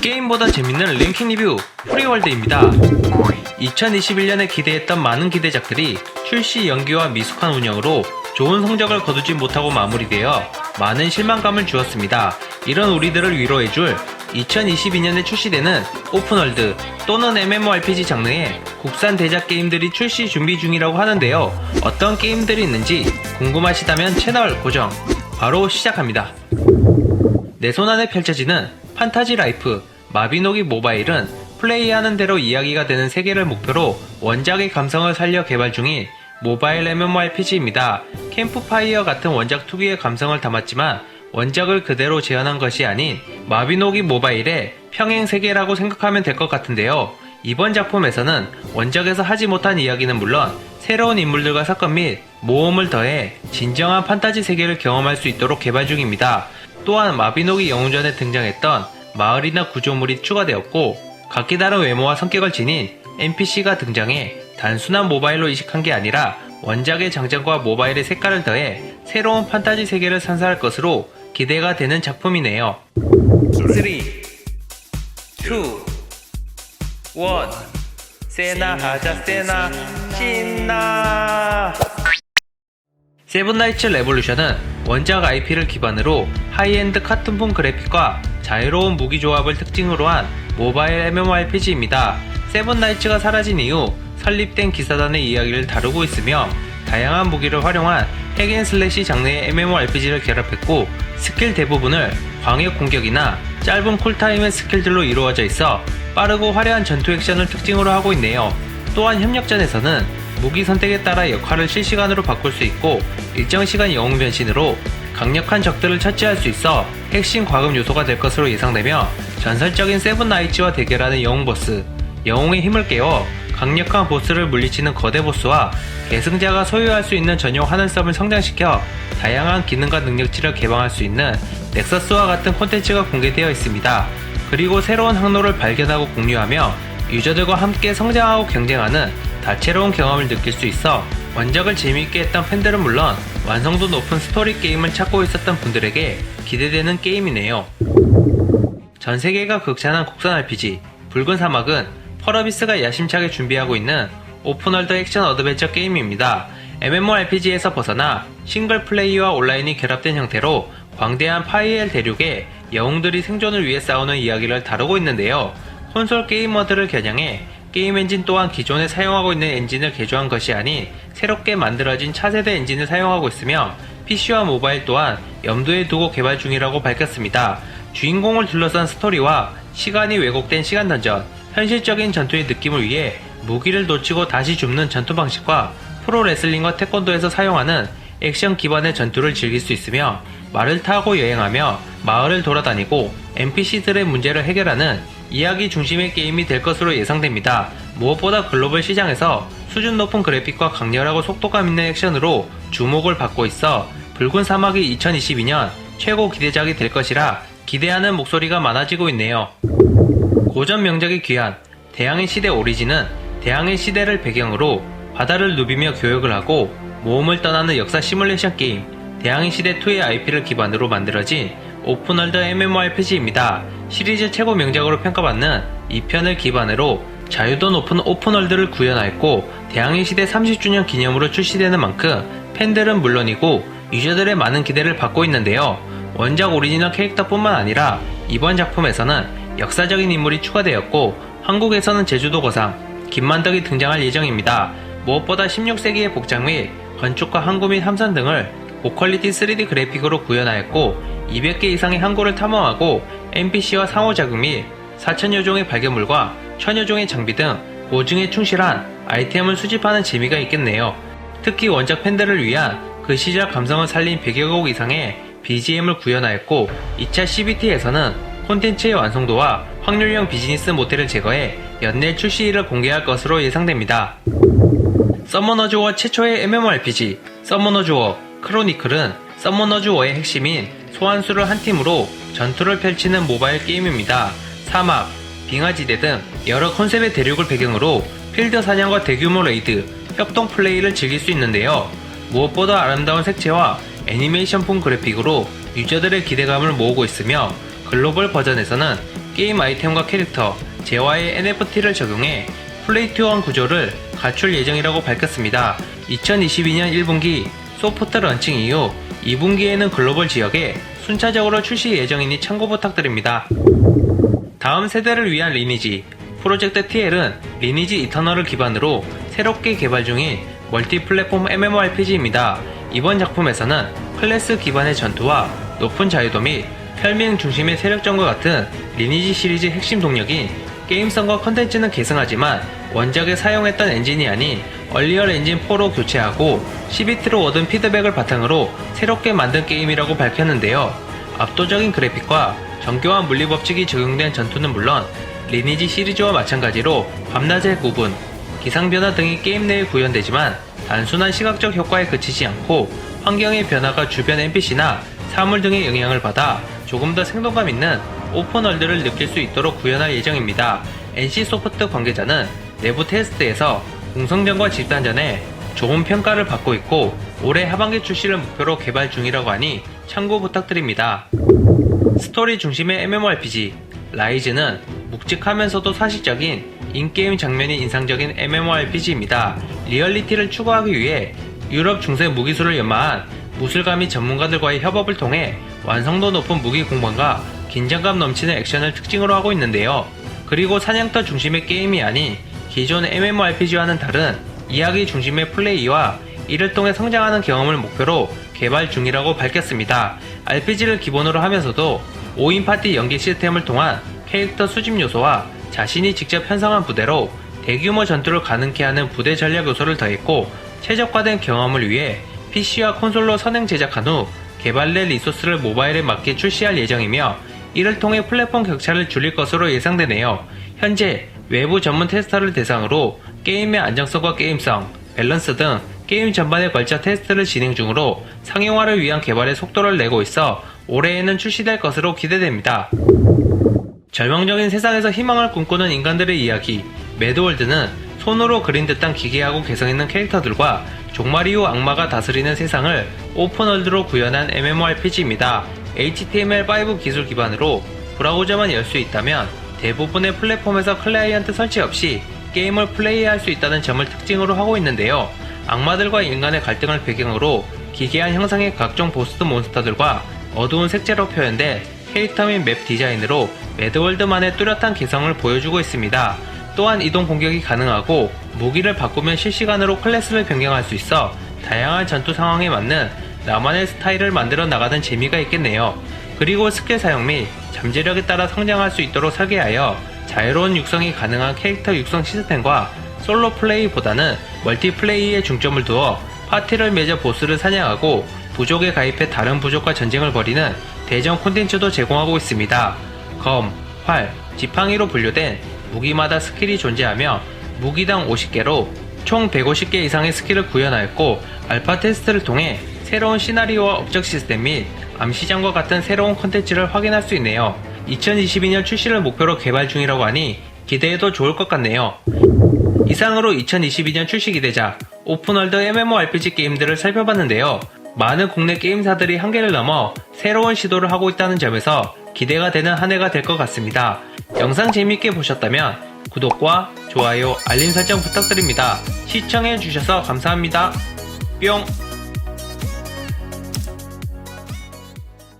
게임보다 재밌는 랭킹 리뷰 프리월드입니다. 2021년에 기대했던 많은 기대작들이 출시 연기와 미숙한 운영으로 좋은 성적을 거두지 못하고 마무리되어 많은 실망감을 주었습니다. 이런 우리들을 위로해줄 2022년에 출시되는 오픈월드 또는 MMORPG 장르의 국산 대작 게임들이 출시 준비 중이라고 하는데요. 어떤 게임들이 있는지 궁금하시다면 채널 고정 바로 시작합니다. 내 손 안에 펼쳐지는 판타지 라이프 마비노기 모바일은 플레이하는 대로 이야기가 되는 세계를 목표로 원작의 감성을 살려 개발 중인 모바일 MMORPG입니다. 캠프파이어 같은 원작 특유의 감성을 담았지만 원작을 그대로 재현한 것이 아닌 마비노기 모바일의 평행 세계라고 생각하면 될 것 같은데요. 이번 작품에서는 원작에서 하지 못한 이야기는 물론 새로운 인물들과 사건 및 모험을 더해 진정한 판타지 세계를 경험할 수 있도록 개발 중입니다. 또한 마비노기 영웅전에 등장했던 마을이나 구조물이 추가되었고 각기 다른 외모와 성격을 지닌 NPC가 등장해 단순한 모바일로 이식한 게 아니라 원작의 장점과 모바일의 색깔을 더해 새로운 판타지 세계를 선사할 것으로 기대가 되는 작품이네요. 3, 2, 1 세나 하자 세나 신나 세븐나이츠 레볼루션은 원작 IP를 기반으로 하이엔드 카툰풍 그래픽과 자유로운 무기 조합을 특징으로 한 모바일 MMORPG입니다. 세븐나이츠가 사라진 이후 설립된 기사단의 이야기를 다루고 있으며 다양한 무기를 활용한 핵앤슬래시 장르의 MMORPG를 결합했고 스킬 대부분을 광역 공격이나 짧은 쿨타임의 스킬들로 이루어져 있어 빠르고 화려한 전투 액션을 특징으로 하고 있네요. 또한 협력전에서는 무기 선택에 따라 역할을 실시간으로 바꿀 수 있고 일정 시간 영웅 변신으로 강력한 적들을 처치할 수 있어 핵심 과금 요소가 될 것으로 예상되며 전설적인 세븐 나이츠와 대결하는 영웅 보스 영웅의 힘을 깨워 강력한 보스를 물리치는 거대 보스와 계승자가 소유할 수 있는 전용 하늘섬을 성장시켜 다양한 기능과 능력치를 개방할 수 있는 넥서스와 같은 콘텐츠가 공개되어 있습니다. 그리고 새로운 항로를 발견하고 공유하며 유저들과 함께 성장하고 경쟁하는 다채로운 경험을 느낄 수 있어 원작을 재미있게 했던 팬들은 물론 완성도 높은 스토리 게임을 찾고 있었던 분들에게 기대되는 게임이네요. 전 세계가 극찬한 국산 RPG 붉은 사막은 펄어비스가 야심차게 준비하고 있는 오픈월드 액션 어드벤처 게임입니다. MMORPG에서 벗어나 싱글 플레이와 온라인이 결합된 형태로 광대한 파이엘 대륙에 영웅들이 생존을 위해 싸우는 이야기를 다루고 있는데요. 콘솔 게이머들을 겨냥해 게임 엔진 또한 기존에 사용하고 있는 엔진을 개조한 것이 아닌 새롭게 만들어진 차세대 엔진을 사용하고 있으며 PC와 모바일 또한 염두에 두고 개발 중이라고 밝혔습니다. 주인공을 둘러싼 스토리와 시간이 왜곡된 시간 던전, 현실적인 전투의 느낌을 위해 무기를 놓치고 다시 줍는 전투 방식과 프로레슬링과 태권도에서 사용하는 액션 기반의 전투를 즐길 수 있으며 말을 타고 여행하며 마을을 돌아다니고 NPC들의 문제를 해결하는 이야기 중심의 게임이 될 것으로 예상됩니다. 무엇보다 글로벌 시장에서 수준 높은 그래픽과 강렬하고 속도감 있는 액션으로 주목을 받고 있어 붉은 사막이 2022년 최고 기대작이 될 것이라 기대하는 목소리가 많아지고 있네요. 고전 명작의 귀한 대항해 시대 오리진은 대항해 시대를 배경으로 바다를 누비며 교역을 하고 모험을 떠나는 역사 시뮬레이션 게임 대항해 시대 2의 IP를 기반으로 만들어진 오픈월드 MMORPG입니다. 시리즈 최고 명작으로 평가받는 2편을 기반으로 자유도 높은 오픈월드를 구현하였고 대항해 시대 30주년 기념으로 출시되는 만큼 팬들은 물론이고 유저들의 많은 기대를 받고 있는데요. 원작 오리지널 캐릭터뿐만 아니라 이번 작품에서는 역사적인 인물이 추가되었고 한국에서는 제주도 거상 김만덕이 등장할 예정입니다. 무엇보다 16세기의 복장 및 건축과 항구 및 함선 등을 고퀄리티 3D 그래픽으로 구현하였고 200개 이상의 항구를 탐험하고 NPC와 상호작용 및 4천여 종의 발견물과 천여 종의 장비 등 고증에 충실한 아이템을 수집하는 재미가 있겠네요. 특히 원작 팬들을 위한 그 시절 감성을 살린 100여 곡 이상의 BGM을 구현하였고 2차 CBT에서는 콘텐츠의 완성도와 확률형 비즈니스 모델을 제거해 연내 출시일을 공개할 것으로 예상됩니다. 서머너즈 워 최초의 MMORPG 서머너즈 워 크로니클은 서머너즈 워의 핵심인 소환수를 한 팀으로 전투를 펼치는 모바일 게임입니다. 사막, 빙하지대 등 여러 컨셉의 대륙을 배경으로 필드 사냥과 대규모 레이드, 협동 플레이를 즐길 수 있는데요. 무엇보다 아름다운 색채와 애니메이션풍 그래픽으로 유저들의 기대감을 모으고 있으며 글로벌 버전에서는 게임 아이템과 캐릭터, 재화의 NFT를 적용해 플레이 투원 구조를 갖출 예정이라고 밝혔습니다. 2022년 1분기 소프트 런칭 이후 2분기에는 글로벌 지역에 순차적으로 출시 예정이니 참고 부탁드립니다. 다음 세대를 위한 리니지 프로젝트 TL은 리니지 이터널을 기반으로 새롭게 개발 중인 멀티 플랫폼 MMORPG입니다. 이번 작품에서는 클래스 기반의 전투와 높은 자유도 및 혈맹 중심의 세력전과 같은 리니지 시리즈 핵심 동력인 게임성과 컨텐츠는 계승하지만 원작에 사용했던 엔진이 아닌 얼리얼 엔진 4로 교체하고 12트로 얻은 피드백을 바탕으로 새롭게 만든 게임이라고 밝혔는데요. 압도적인 그래픽과 정교한 물리법칙이 적용된 전투는 물론 리니지 시리즈와 마찬가지로 밤낮의 구분, 기상변화 등이 게임 내에 구현되지만 단순한 시각적 효과에 그치지 않고 환경의 변화가 주변 NPC나 사물 등의 영향을 받아 조금 더 생동감 있는 오픈월드를 느낄 수 있도록 구현할 예정입니다. NC소프트 관계자는 내부 테스트에서 공성전과 집단전에 좋은 평가를 받고 있고 올해 하반기 출시를 목표로 개발 중이라고 하니 참고 부탁드립니다. 스토리 중심의 MMORPG 라이즈는 묵직하면서도 사실적인 인게임 장면이 인상적인 MMORPG입니다. 리얼리티를 추구하기 위해 유럽 중세 무기술을 연마한 무술감이 전문가들과의 협업을 통해 완성도 높은 무기 공방과 긴장감 넘치는 액션을 특징으로 하고 있는데요. 그리고 사냥터 중심의 게임이 아닌 기존 MMORPG와는 다른 이야기 중심의 플레이와 이를 통해 성장하는 경험을 목표로 개발 중이라고 밝혔습니다. RPG를 기본으로 하면서도 5인 파티 연계 시스템을 통한 캐릭터 수집 요소와 자신이 직접 편성한 부대로 대규모 전투를 가능케 하는 부대 전략 요소를 더했고 최적화된 경험을 위해 PC와 콘솔로 선행 제작한 후 개발된 리소스를 모바일에 맞게 출시할 예정이며 이를 통해 플랫폼 격차를 줄일 것으로 예상되네요. 현재 외부 전문 테스터를 대상으로 게임의 안정성과 게임성, 밸런스 등 게임 전반에 걸쳐 테스트를 진행 중으로 상용화를 위한 개발에 속도를 내고 있어 올해에는 출시될 것으로 기대됩니다. 절망적인 세상에서 희망을 꿈꾸는 인간들의 이야기 매드월드는 손으로 그린 듯한 기괴하고 개성있는 캐릭터들과 종말 이후 악마가 다스리는 세상을 오픈월드로 구현한 MMORPG입니다. HTML5 기술 기반으로 브라우저만 열 수 있다면 대부분의 플랫폼에서 클라이언트 설치 없이 게임을 플레이할 수 있다는 점을 특징으로 하고 있는데요. 악마들과 인간의 갈등을 배경으로 기괴한 형상의 각종 보스 몬스터들과 어두운 색채로 표현된 캐릭터 및 맵 디자인으로 매드월드만의 뚜렷한 개성을 보여주고 있습니다. 또한 이동 공격이 가능하고 무기를 바꾸면 실시간으로 클래스를 변경할 수 있어 다양한 전투 상황에 맞는 나만의 스타일을 만들어 나가는 재미가 있겠네요. 그리고 스킬 사용 및 잠재력에 따라 성장할 수 있도록 설계하여 자유로운 육성이 가능한 캐릭터 육성 시스템과 솔로 플레이보다는 멀티 플레이에 중점을 두어 파티를 맺어 보스를 사냥하고 부족에 가입해 다른 부족과 전쟁을 벌이는 대전 콘텐츠도 제공하고 있습니다. 검, 활, 지팡이로 분류된 무기마다 스킬이 존재하며 무기당 50개로 총 150개 이상의 스킬을 구현하였고 알파 테스트를 통해 새로운 시나리오와 업적 시스템 및 암시장과 같은 새로운 콘텐츠를 확인할 수 있네요. 2022년 출시를 목표로 개발 중이라고 하니 기대해도 좋을 것 같네요. 이상으로 2022년 출시 기대작 오픈월드 MMORPG 게임들을 살펴봤는데요. 많은 국내 게임사들이 한계를 넘어 새로운 시도를 하고 있다는 점에서 기대가 되는 한 해가 될 것 같습니다. 영상 재밌게 보셨다면 구독과 좋아요, 알림 설정 부탁드립니다. 시청해주셔서 감사합니다. 뿅!